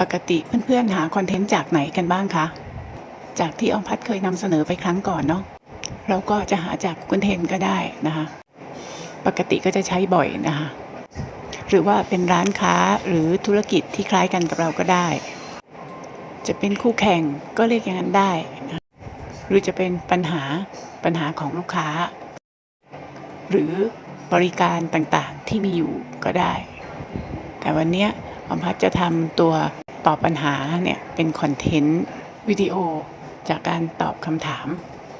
ปกติเพื่อนๆหาคอนเทนต์จากไหนกันบ้างคะ จากที่ออมพัดเคยนำเสนอไปครั้งก่อนเนาะเราก็จะหาจากคอนเทนก็ได้นะคะ ปกติก็จะใช้บ่อยนะคะ หรือว่าเป็นร้านค้าหรือธุรกิจที่คล้ายกันกับเราก็ได้ จะเป็นคู่แข่งก็เรียกอย่างนั้นได้นะหรือจะเป็นปัญหาปัญหาของลูกค้า หรือบริการต่างๆที่มีอยู่ก็ได้ แต่วันนี้อมพัดจะทำตัว ตอบปัญหาเนี่ยเป็นคอนเทนต์วิดีโอจากการตอบคำถาม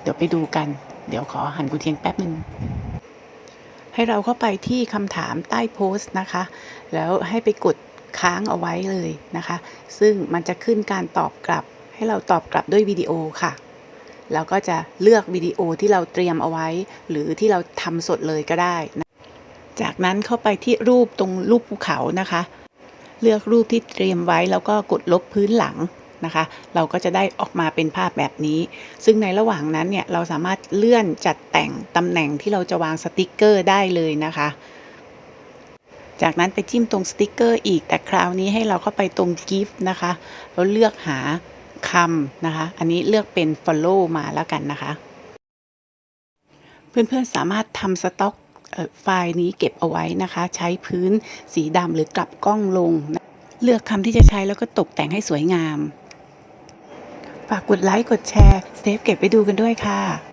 เดี๋ยวไปดูกัน เดี๋ยวขอหันกุเทียงแป๊บหนึ่งให้เราเข้าไปที่คำถามใต้โพสต์นะคะ แล้วให้ไปกดค้างเอาไว้เลยนะคะ ซึ่งมันจะขึ้นการตอบกลับ ให้เราตอบกลับด้วยวิดีโอค่ะแล้วก็จะเลือกวิดีโอที่เราเตรียมเอาไว้ หรือที่เราทำสดเลยก็ได้นะจากนั้นเข้าไปที่รูปตรงรูปภูเขานะคะ เลือกรูปที่เตรียมไว้แล้วก็กดลบพื้นหลังนะคะ เราก็จะได้ออกมาเป็นภาพแบบนี้ ซึ่งในระหว่างนั้นเนี่ยเราสามารถเลื่อนจัดแต่งตำแหน่งที่เราจะวางสติกเกอร์ได้เลยนะคะ จากนั้นไปจิ้มตรงสติกเกอร์อีก แต่คราวนี้ให้เราเข้าไปตรง gift นะคะ แล้วเลือกหาคำนะคะ อันนี้เลือกเป็น follow มาแล้วกันนะคะ เพื่อนๆสามารถทำสต็อก ไฟล์นี้เก็บเอาไว้นะคะ ใช้พื้นสีดำหรือกลับกล้องลงนะเลือกคำที่จะใช้แล้วก็ตกแต่งให้สวยงาม ฝากกดไลค์กดแชร์เซฟเก็บไปดูกันด้วยค่ะ